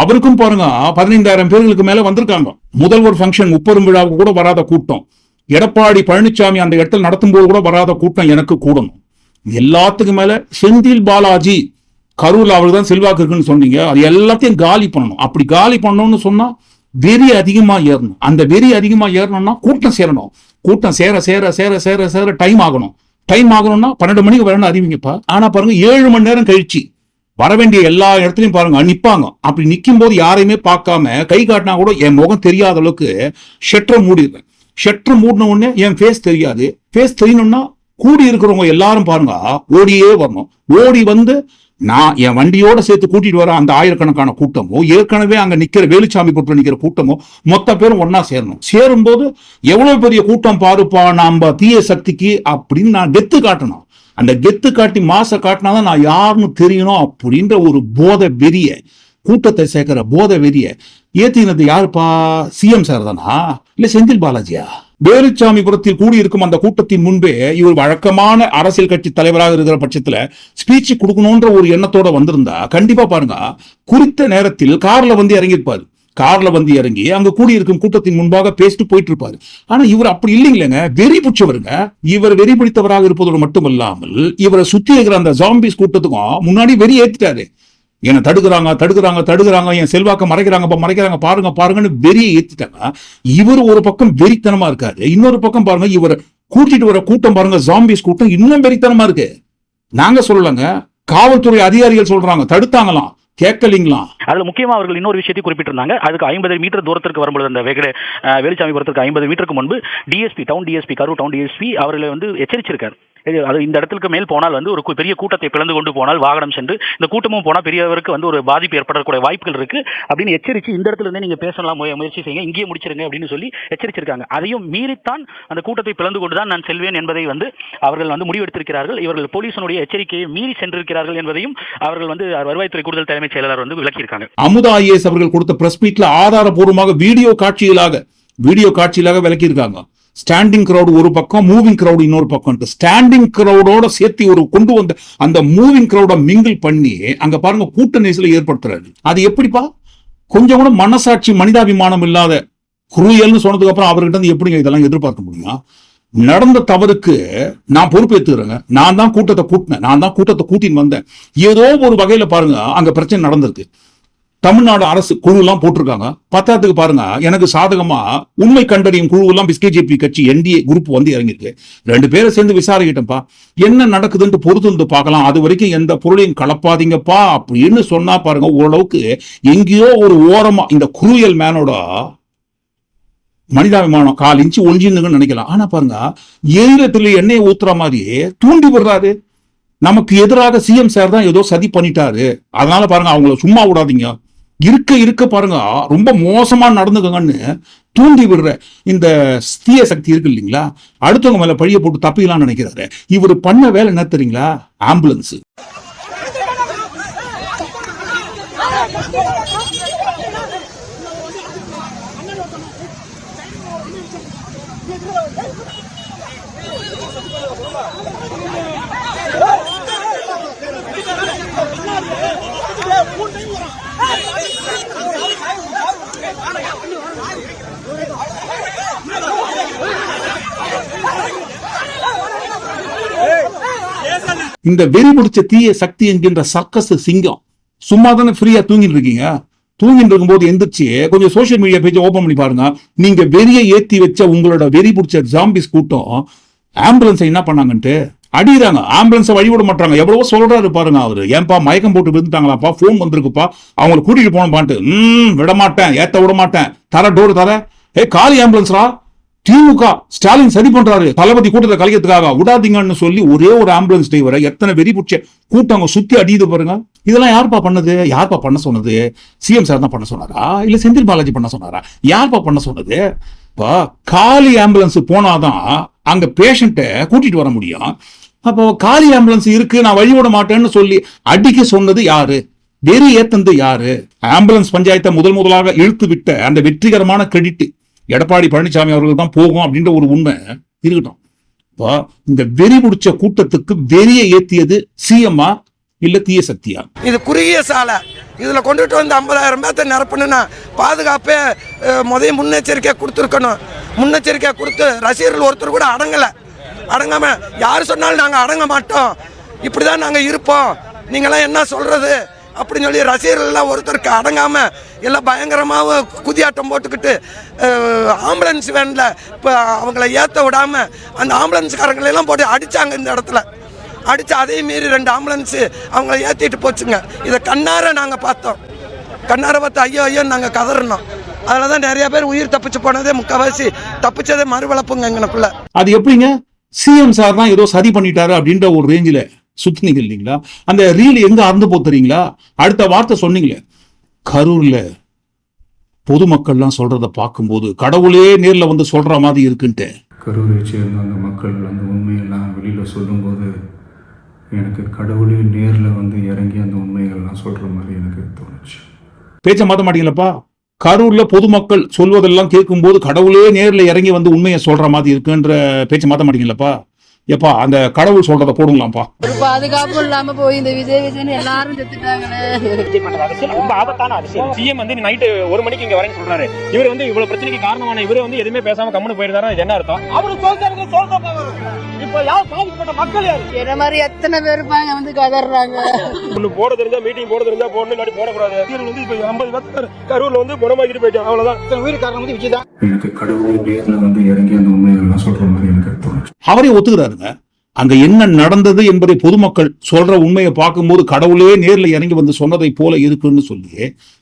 அவருக்கும் பாருங்க பதினைந்தாயிரம் பேர்களுக்கு மேல வந்திருக்காங்க. முதல்வர் ஃபங்க்ஷன் முப்பெரும் விழாவுக்கு கூட வராத கூட்டம். எடப்பாடி பழனிசாமி அந்த இடத்துல நடத்தும் போது கூட வராத கூட்டம் எனக்கு கூடணும். எல்லாத்துக்கும் மேல செந்தில் பாலாஜி கரூர்ல அவருக்கு தான் செல்வாக்கு இருக்குன்னு சொன்னீங்க. அது எல்லாத்தையும் காலி பண்ணணும். அப்படி காலி பண்ணணும்னு சொன்னா வெறி அதிகமா ஏறணும். அந்த வெறி அதிகமா ஏறணும்னா கூட்டம் சேரணும். கூட்டம் சேர சேர சேர சேர சேர டைம் ஆகணும். டைம் ஆகணும்னா பன்னெண்டு மணிக்கு வரணும்னு அறிவிங்கப்பா. ஆனா பாருங்க ஏழு மணி நேரம் கழிச்சு வர வேண்டிய எல்லா இடத்துலையும் பாருங்க நிப்பாங்க. அப்படி நிக்கும் போது யாரையுமே பார்க்காம கை காட்டினா கூட என் முகம் தெரியாத அளவுக்கு ஷெட்டரை மூடிடுறேன். ஷெட்டர் மூடின உடனே என் ஃபேஸ் தெரியாது. ஃபேஸ் தெரியணும்னா கூடி இருக்கிறவங்க எல்லாரும் பாருங்க ஓடியே வரணும். ஓடி வந்து நான் என் வண்டியோட சேர்த்து கூட்டிட்டு வர அந்த ஆயிரக்கணக்கான கூட்டமோ ஏற்கனவே அங்க நிக்கிற வேலுச்சாமி பொருட்கள் நிக்கிற கூட்டமோ மொத்த பேரும் ஒன்னா சேரணும். சேரும்போது எவ்வளவு பெரிய கூட்டம் பாருப்பா நம்ம தீய சக்திக்கு அப்படின்னு நான் கெத்து காட்டணும். அந்த கெத்து காட்டி மாச காட்டினாதான் நான் யாருன்னு தெரியணும் அப்படின்ற ஒரு போத வெறிய கூட்டத்தை சேர்க்கிற போத வெறிய ஏத்தினது யாருப்பா? சிஎம் சார் தானா இல்ல செந்தில் பாலாஜியா? வேலுச்சாமிபுரத்தில் கூடியிருக்கும் அந்த கூட்டத்தின் முன்பே இவர் வழக்கமான அரசியல் கட்சி தலைவராக இருக்கிற பட்சத்துல ஸ்பீச் கொடுக்கணும்ன்ற ஒரு எண்ணத்தோட வந்திருந்தா கண்டிப்பா பாருங்க குறித்த நேரத்தில் கார்ல வந்து இறங்கியிருப்பாரு. கார்ல வந்து இறங்கி அங்க கூடியிருக்கும் கூட்டத்தின் முன்பாக பேசிட்டு போயிட்டு இருப்பாரு ஆனா இவர் அப்படி இல்லைங்களேங்க வெறி பிடிச்சவருங்க இவர் வெறி பிடித்தவராக இருப்பதோடு மட்டுமல்லாமல் இவரை சுத்தி இருக்கிற அந்த ஜாம்பிஸ் கூட்டத்துக்கும் முன்னாடி வெறி ஏத்திட்டாரு. என்னை தடுக்கிறாங்க தடுக்கிறாங்க தடுக்கிறாங்க என் செல்வாக்க மறைக்கிறாங்கப்பா மறைக்கிறாங்க பாருங்க பாருங்கன்னு வெறியை ஏற்றிட்டாங்க இவர் ஒரு பக்கம் வெறித்தனமா இருக்காரு இன்னொரு பக்கம் பாருங்க இவர் கூட்டிட்டு வர கூட்டம் பாருங்க ஜாம்பிஸ் கூட்டம் இன்னும் வெறித்தனமா இருக்கு. நாங்க சொல்லலங்க காவல்துறை அதிகாரிகள் சொல்றாங்க தடுத்தாங்களாம் கேட்கலீங்களா? அதுல முக்கியமா அவர்கள் இன்னொரு விஷயத்தை குறிப்பிட்டிருந்தாங்க அதுக்கு ஐம்பது மீட்டர் தூரத்திற்கு வரும்பொழுது அந்த வெகட வேலுச்சாமிபுரத்திற்கு ஐம்பது மீட்டருக்கு முன்பு DSP town DSP Karur town DSP அவர்களை வந்து எச்சரிச்சிருக்காரு. அது இந்த இடத்துக்கு மேல் போனால் வந்து ஒரு பெரிய கூட்டத்தை பிளந்து கொண்டு போனால் வாகனம் சென்று இந்த கூட்டமும் போனால் பெரியவருக்கு வந்து ஒரு பாதிப்பு ஏற்படக்கூடிய வாய்ப்புகள் இருக்கு. அப்படின்னு எச்சரித்து இந்த இடத்துல இருந்தே நீங்க பேசலாம் முய- முயற்சி செய்யுங்க இங்கேயே முடிச்சிருங்க அப்படின்னு சொல்லி எச்சரிச்சிருக்காங்க. அதையும் மீறித்தான் அந்த கூட்டத்தை பிளந்து கொண்டு தான் நான் செல்வேன் என்பதை வந்து அவர்கள் வந்து முடிவெடுத்திருக்கிறார்கள். இவர்கள் போலீசனுடைய எச்சரிக்கையை மீறி சென்றிருக்கிறார்கள் என்பதையும் அவர்கள் வந்து வருவாய்த்துறை கூடுதல் தலைமைச் செயலாளர் வந்து விளக்கியிருக்காங்க. அமுதா ஐஏஎஸ் அவர்கள் கொடுத்த பிரஸ் மீட்ல ஆதாரபூர்வமாக வீடியோ காட்சிகளாக வீடியோ காட்சிகளாக விளக்கியிருக்காங்க. ஸ்டாண்டிங் க்ரௌடு ஒரு பக்கம் மூவிங் க்ரௌடு இன்னொரு பக்கம் ஸ்டாண்டிங் க்ரௌடோட சேர்த்து ஒரு கொண்டு வந்த அந்த மூவிங் கிரவுட மிங்கிள் பண்ணி அங்க பாருங்க கூட்ட நெரிசலை ஏற்படுத்துறாரு. அது எப்படிப்பா? கொஞ்சம் கூட மனசாட்சி மனிதாபிமானம் இல்லாத குரூயல்னு சொன்னதுக்கு அப்புறம் அவர்கிட்ட இருந்து எப்படிங்க இதெல்லாம் எதிர்பார்க்க முடியும்? நடந்த தவறுக்கு நான் பொறுப்பேற்றுக்கிறேங்க நான் தான் கூட்டத்தை கூட்டினேன். நான் தான் கூட்டத்தை கூட்டின்னு வந்தேன். ஏதோ ஒரு வகையில பாருங்க அங்க பிரச்சனை நடந்திருக்கு. தமிழ்நாடு அரசு குழு எல்லாம் போட்டிருக்காங்க. பத்தாத்துக்கு பாருங்க எனக்கு சாதகமா உண்மை கண்டறியும் குழு எல்லாம் பிஸ்கேஜேபி கட்சி என்டிஏ குரூப் வந்து இறங்கிருக்கு ரெண்டு பேரும் சேர்ந்து விசாரிக்கிட்டப்பா என்ன நடக்குதுன்ட்டு பொறுத்து வந்து பார்க்கலாம். அது வரைக்கும் எந்த பொருளையும் கலப்பாதீங்கப்பா அப்படின்னு சொன்னா பாருங்க ஓரளவுக்கு எங்கேயோ ஒரு ஓரமா இந்த குரூயல் மேனோட மனிதாபிமானம் கால் இன்ச்சு ஒஞ்சின்னு நினைக்கலாம். ஆனா பாருங்க ஈரத்துல எண்ணெயை ஊத்துற மாதிரி தூண்டி விடுறாரு. நமக்கு எதிராக சிஎம் சார் தான் ஏதோ சதி பண்ணிட்டாரு. அதனால பாருங்க அவங்கள சும்மா விடாதீங்க. இருக்க இருக்க பாருங்க. ரொம்ப மோசமா நடந்துக்கங்கன்னு தூண்டி விடுற இந்த ஸ்தீய சக்தி இருக்கு இல்லைங்களா? அடுத்தவங்க மேல பழிய போட்டு தப்பிக்கலாம்னு நினைக்கிறாரு. இவர் பண்ண வேலை என்ன தெரியுங்களா? ஆம்புலன்ஸ். இந்த வெறி பிடிச்ச தீய சக்தி என்கின்ற சர்க்கஸ் சிங்கம் சும்மா தானே ஃப்ரீயா தூங்கிட்டு இருக்கீங்க? தூங்கிட்டு இருக்கும்போது எந்திரிச்சு கொஞ்சம் சோஷியல் மீடியா பேஜ் ஓபன் பண்ணி பாருங்க. நீங்க வெறியை ஏத்தி வச்ச உங்களோட வெறி பிடிச்ச ஜாம்பிஸ் கூட்டம் ஆம்புலன்ஸை என்ன பண்ணாங்கன்ட்டு? அடிக்கிறாங்க. ஆம்புலன்ஸை வழி விட மாட்டாங்க எவ்வளவோ சொல்றாரு பாருங்க அவரு. ஏன்பா மயக்கம் போட்டு விழுந்துட்டாங்களாப்பா? ஃபோன் வந்திருக்குப்பா. அவங்கள கூட்டிட்டு போனப்பான்ட்டு ம் விட மாட்டேன் ஏத்த விட மாட்டேன் தர டோர் தர. ஏ காலி ஆம்புலன்ஸ்ரா திமுக ஸ்டாலின் சரி பண்றாரு. தளபதி கூட்டத்தை கலைக்கிறதுக்காக விடாதீங்கன்னு சொல்லி ஒரே ஒரு ஆம்புலன்ஸ் டிரைவரை எத்தனை வெறி பிடிச்ச கூட்டவங்க சுத்தி அடியுது பாருங்க. இதெல்லாம் யார்ப்பா பண்ணது? யார்ப்பா பண்ண சொன்னது? சிஎம் சார் தான் பண்ண சொன்னாரா? இல்ல செந்தில் பாலாஜி பண்ண சொன்னாரா? யார்ப்பா பண்ண சொன்னது? இப்போ காலி ஆம்புலன்ஸ் போனாதான் அங்க பேஷண்ட்டை கூட்டிட்டு வர முடியும். அப்போ காலி ஆம்புலன்ஸ் இருக்கு நான் வழி விட மாட்டேன்னு சொல்லி அடிக்க சொன்னது யாரு? வெறி ஏத்தந்து யாரு? ஆம்புலன்ஸ் பஞ்சாயத்தை முதல் முதலாக இழுத்து விட்ட அந்த வெற்றிகரமான கிரெடிட் எடப்பாடி பழனிசாமி அவர்கள் தான் போகும் அப்படின்ற ஒரு உண்மை இருக்கட்டும். இப்போ இந்த வெறி பிடிச்ச கூட்டத்துக்கு வெறியை ஏத்தியது சிஎம்மா இல்ல தீய சக்தியா இது குறுகிய சாலை. இதில் கொண்டுட்டு வந்து ஐம்பதாயிரம் பேர்த்த நிரப்பணும்னா பாதுகாப்பே முதல் முன்னெச்சரிக்கை கொடுத்துருக்கணும். முன்னெச்சரிக்கை கொடுத்து ரசிகர்கள் ஒருத்தர் கூட அடங்கலை. அடங்காம யார் சொன்னாலும் நாங்கள் அடங்க மாட்டோம். இப்படி தான் நாங்கள் இருப்போம். நீங்களாம் என்ன சொல்கிறது அப்படின்னு சொல்லி ரசிகர்கள்லாம் ஒருத்தருக்கு அடங்காமல் எல்லாம் பயங்கரமாக குதியாட்டம் போட்டுக்கிட்டு ஆம்புலன்ஸ் வேனில் இப்போ அவங்கள ஏற்ற விடாமல் அந்த ஆம்புலன்ஸ்காரங்களெல்லாம் போட்டு அடித்தாங்க இந்த இடத்துல. அடித்து அதே மீறி ரெண்டு ஆம்புலன்ஸு அவங்கள ஏற்றிட்டு போச்சுங்க. இதை கண்ணார நாங்கள் பார்த்தோம். கண்ணார பார்த்து ஐயோ ஐயோ நாங்கள் கதறினோம். அதில் தான் நிறைய பேர் உயிர் தப்பிச்சு போனதே முக்கால்வாசி தப்பிச்சதே மறுவளப்புங்க எங்களுக்குள்ள. அது எப்படிங்க? சிஎம் சார் தான் ஏதோ சரி பண்ணிட்டாரு அப்படின்ற ஒரு ரேஞ்சில் சுத்தினீங்க இல்லைங்களா? அந்த ரீல் எங்க அறந்து போத்துறீங்களா? அடுத்த வார்த்தை சொன்னீங்களே. கரூர்ல பொதுமக்கள்லாம் சொல்றத பார்க்கும்போது கடவுளே நேர்ல வந்து சொல்ற மாதிரி இருக்குன்ட்டு. கரூரை சேர்ந்த அந்த மக்கள் அந்த உண்மையெல்லாம் வெளியில் சொல்லும்போது எனக்கு கடவுளே நேரில் வந்து இறங்கி அந்த உண்மைகள்லாம் சொல்கிற மாதிரி எனக்கு தோணுச்சு. பேச்ச மாத்த மாட்டீங்களப்பா? கரூர்ல பொதுமக்கள் சொல்வதெல்லாம் கேட்கும்போது கடவுளே நேர்ல இறங்கி வந்து உண்மையை சொல்ற மாதிரி இருக்குன்ற பேச்ச மாத்த மாட்டீங்களப்பா? எப்பா அந்த கடவுள் சொல்றத போடுங்களாம்ப்பா. ஒரு பாதுகாப்பு இல்லாம போய் இந்த விஜய் விஜய்னு எல்லாரும் செத்துட்டாங்களே ரொம்ப ஆபத்தான அரசியல் சிஎம் வந்து நைட்டு ஒரு மணிக்கு இங்க வரேன்னு சொல்றாரு. இவர் வந்து இவ்வளவு பிரச்சனைக்கு காரணமான இவரு வந்து எதுவுமே பேசாம கம்முனு போயிருந்தாரா இது என்ன அர்த்தம்? அவரு சொல்றது சொல்ற இப்போ யார் பாதிக்கப்பட்ட மக்கள் யார்? என்ன மாதிரி எத்தனை பேர் இருப்பாங்க வந்து கதறாங்க? ஒண்ணு போட தெரிஞ்சா மீட்டிங் போட தெரிஞ்சா போடணும் இல்லாட்டி போடக்கூடாது. வந்து இப்ப ஐம்பது பேர் கரூர்ல வந்து குணமாக்கிட்டு போயிட்டாங்க. அவ்வளவுதான். உயிர் காரணம் வந்து விஜய் தான். எனக்கு கடவுளே நேரில் வந்து இறங்கி அந்த உண்மைகள்லாம் சொல்ற மாதிரி எனக்கு தோணுச்சு. அவரே ஒத்துக்கிறாருங்க. அங்க என்ன நடந்தது என்பதை பொதுமக்கள் சொல்ற உண்மையை பார்க்கும்போது கடவுளே நேர்ல இறங்கி வந்து சொன்னதை போல இருக்குன்னு சொல்லி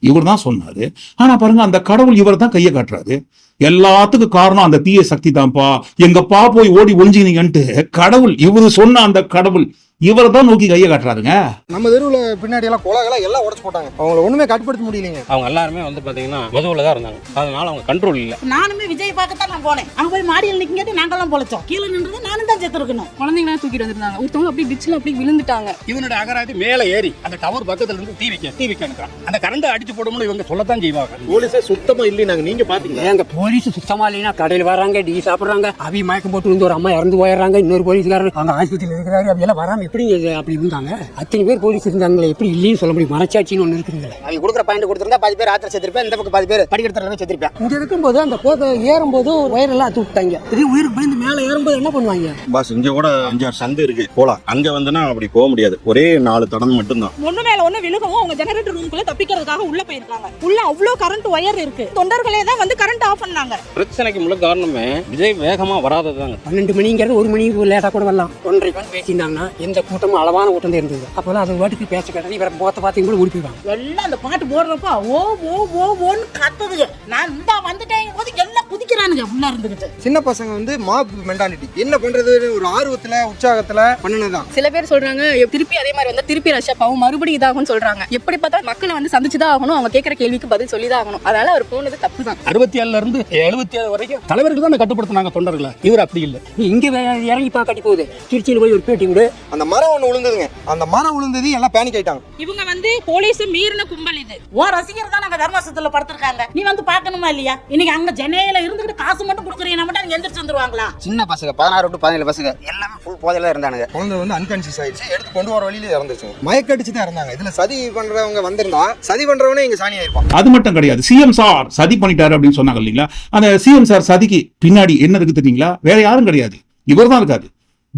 இவர் தான் சொன்னாரு. ஆனா பாருங்க அந்த கடவுள் இவர் தான் கையை காட்டுறாரு. எல்லாத்துக்கும் காரணம் அந்த தீய சக்தி தான்ப்பா. எங்கப்பா போய் ஓடி ஒழிஞ்சினீங்கன்ட்டு கடவுள் இவரு சொன்ன அந்த கடவுள் இவரை தான் நோக்கி கையை காட்டுறாருங்க. நம்ம தெருவில் பின்னாடி எல்லாம் குலகளை எல்லாம் உடச்சு போட்டாங்க. அவங்கள ஒண்ணுமே கட்டுப்படுத்த முடியலைங்க. அவங்க எல்லாருமே வந்து பாத்தீங்கன்னா மதுவுல தான் இருந்தாங்க. அதனால அவங்க கண்ட்ரோல் இல்ல. நானுமே விஜய் பார்க்கத்தான் நான் போனேன். அங்க போய் மாடியில் நிற்கிட்டு நாங்கெல்லாம் பொழைச்சோம். கீழே நின்றது நானும் தான் செத்து இருக்கணும் குழந்தைங்களாம் தூக்கிட்டு வந்திருந்தாங்க. ஒருத்தவங்க அப்படி டிச்சில் அப்படி விழுந்துட்டாங்க. இவனோட அகராதி மேல ஏறி அந்த டவர் பக்கத்துல இருந்து தீ வைக்க தீ வைக்க அந்த கரண்ட் அடிச்சு போடும்னு இவங்க சொல்லத்தான் செய்வாங்க. போலீஸே சுத்தமா இல்லைனாங்க நீங்க பாத்தீங்களா? எங்க போலீஸ் சுத்தமா இல்லைன்னா கடையில் வராங்க டீ சாப்பிடுறாங்க. அவி மயக்கம் போட்டு வந்து ஒரு அம்மா இறந்து போயிடுறாங்க. இன்னொரு போலீஸ்காரர் அங்க ஆஸ்பத்திரியில் இருக்கிறாரு. அப்படி எல்லாம் வராம எப்படி அப்படி இருந்தாங்க? அத்தனை பேர் போலீஸ் இருந்தாங்களே எப்படி இல்லைன்னு சொல்ல முடியும்? மனச்சாட்சின்னு ஒன்று இருக்குங்களே அவங்க கொடுக்குற பாயிண்ட் கொடுத்துருந்தா பாதி பேர் ஆத்திர செத்துருப்பேன் இந்த பக்கம் பாதி பேர் படிக்கிறதுல செத்துருப்பேன். இங்க இருக்கும்போது அந்த போதை ஏறும்போது ஒரு ஒயரெல்லாம் அத்து விட்டாங்க. இது உயிருக்கு பயந்து மேலே ஏறும்போது என்ன பண்ணுவாங்க? பாஸ் இங்க கூட அஞ்சாறு சந்து இருக்கு. போலாம். அங்க வந்துனா அப்படி போக முடியாது. ஒரே நாலு தடம் மட்டும்தான். ஒண்ணு மேல ஒண்ணு விழுகவும் அவங்க ஜெனரேட்டர் ரூம்குள்ள தப்பிக்கிறதுக்காக உள்ள போயிருக்காங்க. உள்ள அவ்வளவு கரண்ட் ஒயர் இருக்கு. தொண்டர்களே தான் வந்து கரண்ட் ஆஃப் பண்ணாங்க. பிரச்சனைக்கு முழு காரணமே விஜய் வேகமா வராததாங்க பன்னெண்டு மணிங்கிறது ஒரு மணி லேட்டாக கூட வரலாம். ஒன்றரை பேசியிருந்தாங்கன்னா எந்த கூட்டமும் அளவான கூட்டம் தான் இருந்தது. அப்போல்லாம் அது வாட்டுக்கு பேச கேட்டது இவரை முகத்தை பார்த்து கூட ஓடி போயிடுவாங்க. எல்லாம் அந்த பாட்டு போடுறப்ப ஓ ஓ ஓ ஓன்னு கத்துதுங்க. நான் இந்த வந்துட்டேங்க போது எல்லாம் குதிக்கிறானுங்க உள்ள இருந்துகிட்டு. சின்ன பசங்க வந்து மாப் மென்டாலிட்டி என்ன பண்றதுன்னு ஒரு ஆர்வத்துல உற்சாகத்துல பண்ணுனதுதான். சில பேர் சொல்றாங்க திருப்பி அதே மாதிரி வந்து திருப்பி ரஷ்யா பாவம் மறுபடியும் இதாகும்னு சொல்றாங்க. எப்படி பார்த்தா மக்களை வந்து சந்திச்சுதான் ஆகணும். அவங்க கேட்கற கேள்விக்கு பதில் சொல்லிதான் ஆகணும். அதனால அவர் போனது தப்பு தான் அறுபத்தி ஏழுல இருந்து எழுபத்தி ஏழு வரைக்கும் தலைவர்கள் தான் கட்டுப்படுத்தினாங்க தொண்டர்களை. இவர் அப்படி இல்லை. இங்கே இறங்கி பார்க்காட்டி போகுது. திருச்சியில் போய் ஒரு பேட்டி விடு அந்த மரம் ஒண்ணு விழுந்ததுங்க அந்த மரம் விழுந்தது எல்லாம் பேனிக் ஆயிட்டாங்க. இவங்க வந்து போலீஸ் மீறின கும்பல் இது. ஓ ரசிகர் தான் நாங்க தர்மசத்துல படுத்திருக்காங்க. நீ வந்து பாக்கணுமா இல்லையா? இன்னைக்கு அங்க சென்னையில இருந்துகிட்டு காசு மட்டும் கொடுக்குறீங்க மட்டும் அங்க எந்திரிச்சு வந்துருவாங்களா? சின்ன பசங்க பதினாறு டு பதினேழு பசங்க எல்லாமே ஃபுல் போதையில இருந்தானுங்க. குழந்தை வந்து அன்கான்சியஸ் ஆயிடுச்சு. எடுத்து கொண்டு வர வழியில இறந்துச்சு மயக்கடிச்சு தான் இருந்தாங்க. இதுல சதி பண்றவங்க வந்திருந்தா சதி பண்றவனே இங்க சாணி ஆயிருப்பான். அது மட்டும் கிடையாது. சிஎம் சார் சதி பண்ணிட்டாரு அப்படின்னு சொன்னாங்க இல்லைங்களா? அந்த சிஎம் சார் சதிக்கு பின்னாடி என்ன இருக்கு தெரியுங்களா? வேற யாரும் கிடையாது. இவர் தான் இருக்காரு.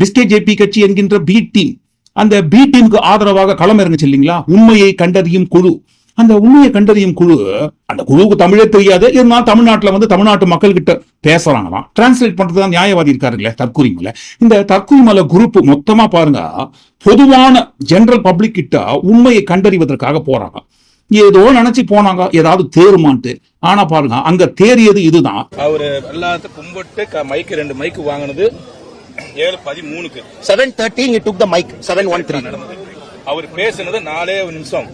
பிஸ்கே ஜேபி கட்சி என்கின்ற பி டீம் அந்த பி டீமுக்கு ஆதரவாக களம் இறங்குச்சு இல்லைங்களா உண்மையை கண்டறியும் குழு. அந்த உண்மையை கண்டறியும் குழு அந்த குழுவுக்கு தமிழே தெரியாது. இருந்தாலும் தமிழ்நாட்டுல வந்து தமிழ்நாட்டு மக்கள் கிட்ட பேசுறாங்களாம். டிரான்ஸ்லேட் பண்றது தான் நியாயவாதி இருக்காருல்ல தற்கூரிமலை இந்த தற்கூரிமலை குரூப் மொத்தமா பாருங்க பொதுவான ஜெனரல் பப்ளிக் கிட்ட உண்மையை கண்டறிவதற்காக போறாங்க. ஏதோ நினைச்சு போனாங்க ஏதாவது தேருமான்ட்டு. ஆனா பாருங்க அங்க தேறியது இதுதான். அவரு எல்லாத்தையும் கும்பிட்டு மைக்கு ரெண்டு மைக்கு வாங்கினது ஏழு பதிமூணுக்கு. Seven thirty he took the mic. Seven one three நடந்தது அவர் பேசுனது நாலே நிமிஷம்.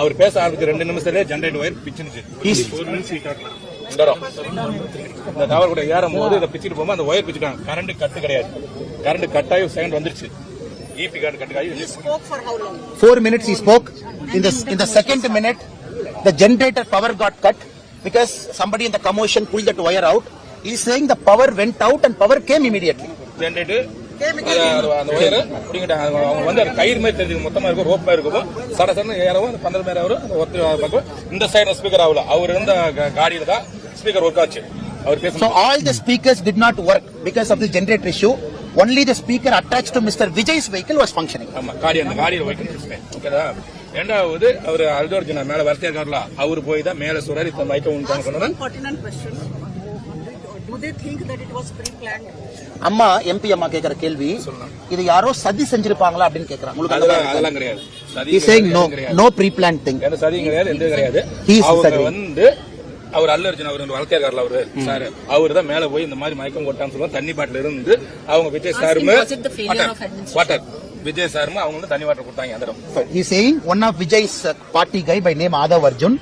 அவர் பேச ஆரம்பிச்ச ரெண்டு நிமிஷத்துலயே ஜென்ரேட் ஒயர் பிச்சுனுச்சு இந்த. இந்த டவர் கூட ஏறும் போது இதை பிச்சுட்டு போகும்போது அந்த ஒயர் பிச்சுட்டாங்க. கரண்ட் கட்டு கிடையாது. கரண்ட் கட்டாயி செகண்ட் வந்துருச்சு. EB current cut Four minutes he spoke. In the in the second minute, the generator power got cut because somebody in the commotion pulled that wire out. He's saying the power went out and power came immediately. Generate அந்த wire பிடிங்கிட்டாங்க அவங்க- வந்து அது கயிறு மாதிரி தெரிஞ்சு மொத்தமா இருக்கும் ரோப் மாதிரி இருக்கும் சட சடன்னு ஏறவும் அந்த பந்தல் மாதிரி வரும் அந்த ஒருத்தர் இந்த சைடு ஸ்பீக்கர் ஆகல அவர் இருந்த காடியில தான் ஸ்பீக்கர் ஒர்க் ஆச்சு அவர் பேச the speakers did not work because of the generator issue. Only the speaker attached to Mr. Vijay's vehicle was functioning. ஆமா காடி அந்த காடியில ஓகேதா ரெண்டாவது அவர் அல்டோர்ஜுனா மேல வரத்தே இருக்காருல அவர் போய் தான் மேல சொல்றாரு இப்ப மைக்க உண்டான்னு சொன்னா அம்மா எம்பி அம்மா கேக்குற கேள்வி இது யாரோ சதி செஞ்சிருப்பாங்களா அப்படின்னு கேக்குறாங்க உங்களுக்கு அதெல்லாம்? கிடையாது saying no, கிடையாது. no pre-planned thing. எந்த சதியும் கிடையாது எந்த கிடையாது அவங்க. வந்து அவர் அல்ல அர்ஜுன் அவர் இருக்காருல அவரு சார் அவர் தான் மேல போய் இந்த மாதிரி மயக்கம் போட்டான்னு சொல்லுவாங்க தண்ணி பாட்டில் இருந்து அவங்க விஜய் சாருமே வாட்டர் விஜய் சாருமே அவங்க வந்து தண்ணி வாட்டர் கொடுத்தாங்க அந்த இடம் saying one of Vijay's uh, party guy by name Adav Arjun,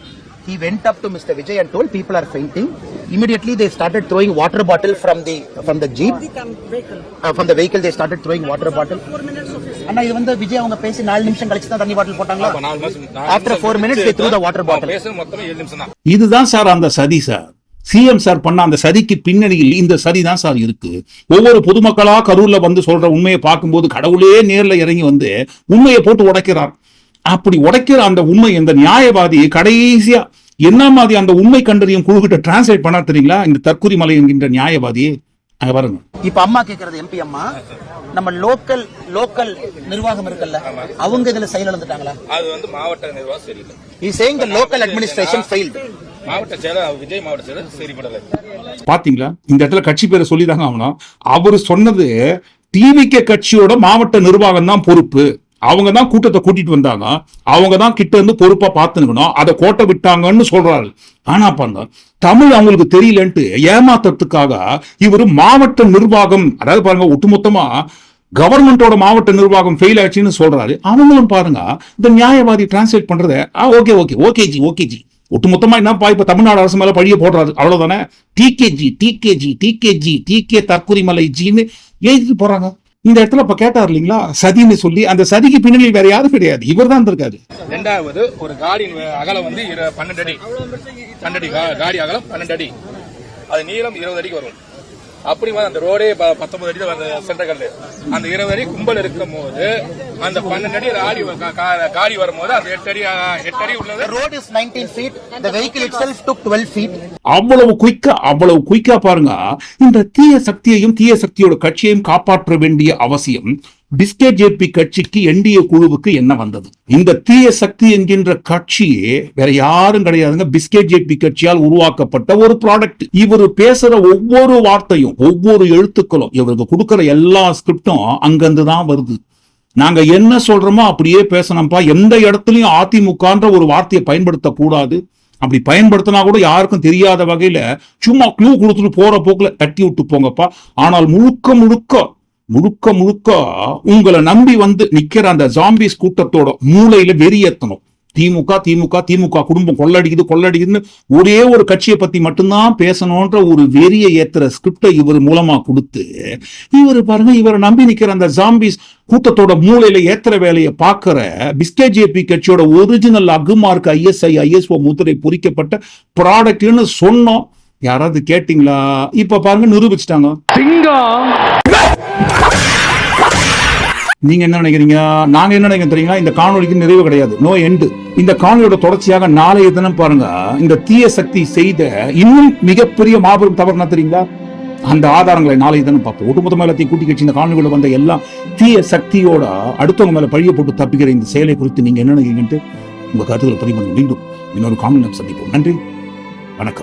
he went up to Mr. Vijay and told people are fainting. Immediately they started throwing water bottle from the from the jeep. Uh, from the vehicle they started throwing water bottle. அண்ணா இது வந்து விஜய் அவங்க பேசி நாலு நிமிஷம் கழிச்சு தான் தண்ணி பாட்டில் போட்டாங்களா? அப்ப நாலு மாசம் நாலு After நிமிஷம் four minutes they threw the water அவங்க bottle. பேசுறது மொத்தமே ஏழு நிமிஷம் தான். இதுதான் சார் அந்த சதி சார். சிஎம் சார் பண்ண அந்த சதிக்கு பின்னணியில் இந்த சதி தான் சார் இருக்கு. ஒவ்வொரு பொதுமக்களா கரூர்ல வந்து சொல்ற உண்மையை பார்க்கும்போது கடவுளே நேர்ல இறங்கி வந்து உண்மையை போட்டு உடைக்கிறார். அப்படி உடைக்கிற அந்த உண்மை இந்த நியாயவாதி கடைசியா என்ன மாதிரி அந்த உண்மை கண்டறியும் குழுக்கிட்ட டிரான்ஸ்லேட் பண்ணா தெரியுங்களா? இந்த தற்குறிமலை என்கின்ற நியாயவாதி அங்க பாருங்க. இப்ப அம்மா கேக்குறது எம்பி அம்மா. நம்ம லோக்கல் லோக்கல் நிர்வாகம் இருக்குல்ல அவங்க இதுல செயல் இழந்துட்டாங்களா? அது வந்து மாவட்ட நிர்வாகம் சரியில்லை. Saying the local administration failed. மாவட்ட செயலர் விஜய் மாவட்ட செயலர் சரிப்படலை. பாத்தீங்களா? இந்த இடத்துல கட்சி பேரை சொல்லிதாங்க ஆகணும். அவரு சொன்னது டிவிகே கட்சியோட மாவட்ட நிர்வாகம் தான் பொறுப்பு. அவங்க தான் கூட்டத்தை கூட்டிட்டு வந்தாங்க. அவங்க தான் கிட்ட இருந்து பொறுப்பா பார்த்துக்கணும். அதை கோட்டை விட்டாங்கன்னு சொல்றாரு. ஆனா பாருங்க தமிழ் அவங்களுக்கு தெரியலன்ட்டு ஏமாத்துறதுக்காக இவர் மாவட்ட நிர்வாகம் அதாவது பாருங்க ஒட்டுமொத்தமா கவர்மெண்டோட மாவட்ட நிர்வாகம் ஃபெயில் ஆயிடுச்சுன்னு சொல்றாரு. அவங்களும் பாருங்க இந்த நியாயவாதி டிரான்ஸ்லேட் பண்றத ஓகே ஓகே ஓகேஜி ஓகேஜி ஒட்டுமொத்தமா என்னப்பா இப்ப தமிழ்நாடு அரசு மேல பழிய போடுறாரு. அவ்வளவுதானே? டிகேஜி டிகேஜி டிகேஜி டிகே தற்குறிமலை ஜின்னு எழுதிட்டு போறாங்க. இந்த இடத்துல இப்ப கேட்டார் இல்லைங்களா? சதின்னு சொல்லி அந்த சதிக்கு பின்னணி வேற யாரும் கிடையாது. இவர் தான் இருக்காரு ரெண்டாவது ஒரு காடியின் அகலம் வந்து இரு- பன்னெண்டு அடி. பன்னெண்டு அடி கா- காடி அகலம் பன்னெண்டு அடி. அது நீளம் இருபது அடிக்கு வரும். அப்படி வந்து அந்த ரோடே பத்தொன்பது அடி தான் வந்து சென்டர் கடல் அந்த இருபது அடி கும்பல் இருக்கும் போது அந்த பன்னெண்டு அடி கா- காடி வரும்போது அந்த எட்டு அடி எட்டு அடி உள்ளது The road is 19 feet. The vehicle itself took 12 feet. அவ்வளவு குயிக்கா அவ்வளவு குயிக்கா பாருங்க இந்த தீய சக்தியையும் தீய சக்தியோட கட்சியையும் காப்பாற்ற வேண்டிய அவசியம் பிஸ்கெட் ஜேபி கட்சிக்கு என்டிஏ குழுவுக்கு என்ன வந்தது? இந்த தீய சக்தி என்கின்ற கட்சியே வேற யாரும் கிடையாதுங்க பிஸ்கெட் ஜேபி கட்சியால் உருவாக்கப்பட்ட ஒரு ப்ராடக்ட் இவர் பேசுற ஒவ்வொரு வார்த்தையும் ஒவ்வொரு எழுத்துக்களும் இவருக்கு கொடுக்கிற எல்லா ஸ்கிரிப்டும் அங்கிருந்து தான் வருது. நாங்க என்ன சொல்றோமோ அப்படியே பேசணும்ப்பா எந்த இடத்துலயும் அதிமுகன்ற ஒரு வார்த்தையை பயன்படுத்த கூடாது அப்படி பயன்படுத்தினா கூட யாருக்கும் தெரியாத வகையில சும்மா க்ளூ கொடுத்துட்டு போற போக்குல தட்டி விட்டு போங்கப்பா. ஆனால் முழுக்க முழுக்க முழுக்க முழுக்க உங்களை நம்பி வந்து நிக்கிற அந்த ஜாம்பிஸ் கூட்டத்தோட மூளையில வெறியேத்தணும். திமுக திமுக திமுக குடும்பம் கொள்ளடிக்குது கொள்ளடிக்குதுன்னு ஒரே ஒரு கட்சியை பத்தி மட்டும்தான் பேசணும்ன்ற ஒரு வெறியை ஏத்துற ஸ்கிரிப்டை இவர் மூலமா கொடுத்து இவர் பாருங்க இவரை நம்பி நிக்கிற அந்த ஜாம்பிஸ் கூட்டத்தோட மூளையில ஏத்துற வேலையை பார்க்கிற பிஸ்டே ஜேபி கட்சியோட ஒரிஜினல் அகுமார்க் ஐஎஸ்ஐ ஐஎஸ்ஓ முத்திரை பொறிக்கப்பட்ட ப்ராடக்ட்னு சொன்னோம். யாராவது கேட்டீங்களா? இப்ப பாருங்க நிரூபிச்சிட்டாங்க. நீங்க என்ன நினைக்கிறீங்க? நாங்க என்ன நினைக்கிறோம் தெரியுங்களா? இந்த காணொலிக்கு நிறைவு கிடையாது. நோ எண்டு இந்த காணொலியோட தொடர்ச்சியாக நாளைய தினம் பாருங்க. இந்த தீய சக்தி செய்த இன்னும் மிகப்பெரிய மாபெரும் தவறு என்ன தெரியுங்களா? அந்த ஆதாரங்களை நாளைய தினம் பார்ப்போம். ஒட்டுமொத்தமா எல்லாத்தையும் கூட்டி கட்சி இந்த காணொலிகளை வந்த எல்லாம் தீய சக்தியோட அடுத்தவங்க மேல பழிய போட்டு தப்பிக்கிற இந்த செயலை குறித்து நீங்க என்ன நினைக்கிறீங்கன்ட்டு உங்க கருத்துக்களை பதிவு பண்ண மீண்டும் இன்னொரு காணொலி சந்திப்போம். நன்றி. வணக்கம்.